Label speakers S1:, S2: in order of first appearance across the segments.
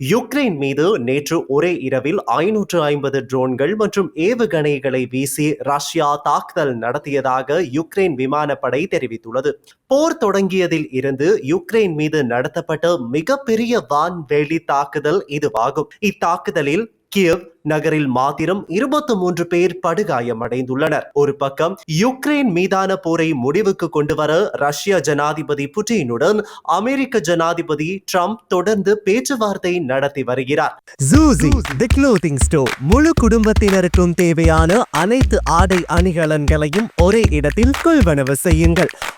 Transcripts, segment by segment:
S1: Ukraine மீது நேற்று ஒரே இரவில் ஐநூற்று ஐம்பது ட்ரோன்கள் மற்றும் ஏவுகணைகளை வீசி ரஷ்யா தாக்குதல் நடத்தியதாக யுக்ரைன் விமானப்படை தெரிவித்துள்ளது. போர் தொடங்கியதில் இருந்து யுக்ரைன் மீது நடத்தப்பட்ட மிகப்பெரிய வான்வெளி தாக்குதல் இதுவாகும். இத்தாக்குதலில் கியவ் நகரில் மாத்திரம் இருபத்தி மூன்று பேர் படுகாயமடைந்துள்ளனர். ஒரு பக்கம் யுக்ரைன் மீதான போரை முடிவுக்கு கொண்டு வர ரஷ்ய ஜனாதிபதி புட்டினுடன் அமெரிக்க ஜனாதிபதி ட்ரம்ப் தொடர்ந்து பேச்சுவார்த்தை நடத்தி வருகிறார்.
S2: ஜூசி தி க்ளோத்திங் ஸ்டோர் முழு குடும்பத்தினருக்கும் தேவையான அனைத்து ஆடை அணிகலன்களையும் ஒரே இடத்தில் கொள்வனவு செய்யுங்கள்.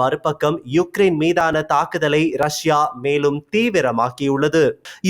S1: மறுபக்கம் யுக்ரைன் மீதான தாக்குதலை ரஷ்யா மேலும் தீவிரமாக்கியுள்ளது.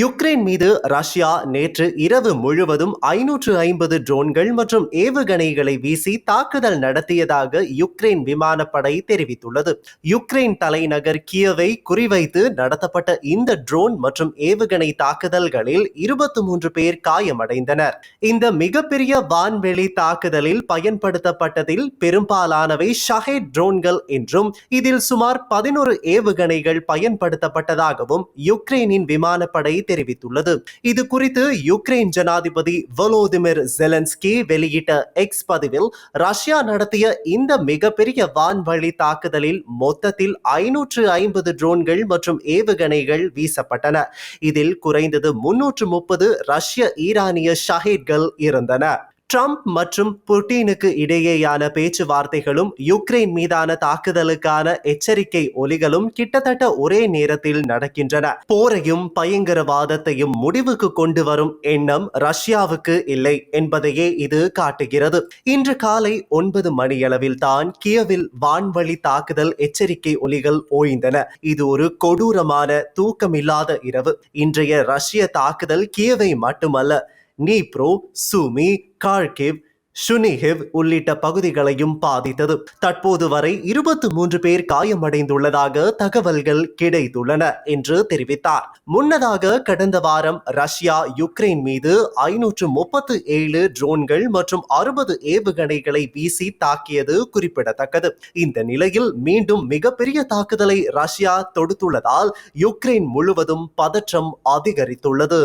S1: யுக்ரைன் மீது ரஷ்யா நேற்று இரவு முழுவதும் ஐநூற்று ஐம்பது ட்ரோன்கள் மற்றும் ஏவுகணைகளை வீசி தாக்குதல் நடத்தியதாக யுக்ரைன் விமானப்படை தெரிவித்துள்ளது. யுக்ரைன் தலைநகர் கியவை குறிவைத்து நடத்தப்பட்ட இந்த ட்ரோன் மற்றும் ஏவுகணை தாக்குதல்களில் இருபத்தி மூன்று பேர் காயமடைந்தனர். இந்த மிகப்பெரிய வான்வெளி தாக்குதலில் பயன்படுத்தப்பட்டதில் பெரும்பாலானவை ஷஹேட் ட்ரோன்கள் என்றும் இதில் சுமார் பதினோரு ஏவுகணைகள் பயன்படுத்தப்பட்டதாகவும் யுக்ரைனின் விமானப்படை தெரிவித்துள்ளது. இது குறித்து யுக்ரைன் ஜனாதிபதி வலோதிமிர் ஜெலன்ஸ்கி வெளியிட்ட எக்ஸ் பதிவில் ரஷ்யா நடத்திய இந்த மிகப்பெரிய வான்வழி தாக்குதலில் மொத்தத்தில் ஐநூற்று ஐம்பது ட்ரோன்கள் மற்றும் ஏவுகணைகள் வீசப்பட்டன. இதில் குறைந்தது முன்னூற்று முப்பது ரஷ்ய ஈரானிய ஷஹீட்கள் இருந்தன. ட்ரம்ப் மற்றும் புட்டினுக்கு இடையேயான பேச்சுவார்த்தைகளும் யுக்ரைன் மீதான தாக்குதலுக்கான எச்சரிக்கை ஒலிகளும் கிட்டத்தட்ட ஒரே நேரத்தில் நடக்கின்றன. போரையும் பயங்கரவாதத்தையும் முடிவுக்கு கொண்டு வரும் எண்ணம் ரஷ்யாவுக்கு இல்லை என்பதையே இது காட்டுகிறது. இன்று காலை ஒன்பது மணியளவில் தான் கியவில் வான்வழி தாக்குதல் எச்சரிக்கை ஒலிகள் ஓய்ந்தன. இது ஒரு கொடூரமான தூக்கமில்லாத இரவு. இன்றைய ரஷ்ய தாக்குதல் கியவை மட்டுமல்ல நீப்ரோ சூமி கார்கிவ் ஷுனிஹிவ் உள்ளிட்ட பகுதிகளையும் பாதித்தது. தற்போது வரை இருபத்தி மூன்று பேர் காயமடைந்துள்ளதாக தகவல்கள் கிடைத்துள்ளன என்று தெரிவித்தார். முன்னதாக கடந்த வாரம் ரஷ்யா யுக்ரைன் மீது ஐநூற்று முப்பத்து ஏழு ட்ரோன்கள் மற்றும் அறுபது ஏவுகணைகளை வீசி தாக்கியது குறிப்பிடத்தக்கது. இந்த நிலையில் மீண்டும் மிகப்பெரிய தாக்குதலை ரஷ்யா தொடுத்துள்ளதால் யுக்ரைன் முழுவதும் பதற்றம் அதிகரித்துள்ளது.